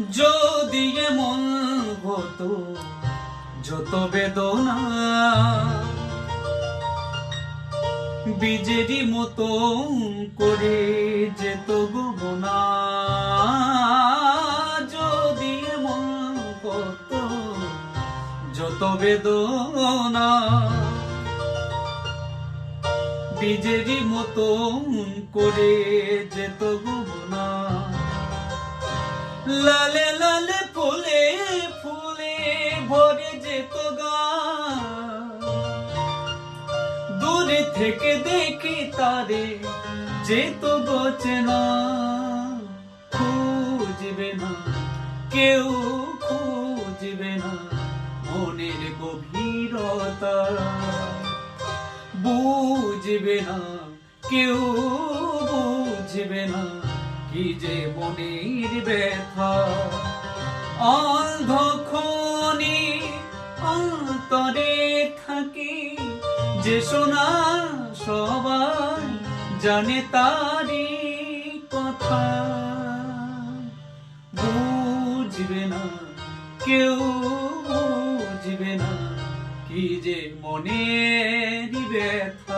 যদি এমন হতো, যত বেদনা বীজেরই মতো করে যেত গমনা যদি এমন হতো, যত বেদনা বীজেরই মতো করে যেত গমনা লালে লালে ফুলে ফুলে ভরে যেত গা। দূরে থেকে দেখি তারে যেত বচে না খুঁজবে না, কেউ খুঁজবে না মনের গভীরতা। বুঝবে না, কেউ বুঝবে না কি যে মনের ব্যথা? অন্ধক্ষণে অন্তরে থাকি, যে শোনা সবাই জানে তারি কথা। বুঝবে না, কেউ বুঝবে না, কি যে মনের ব্যথা।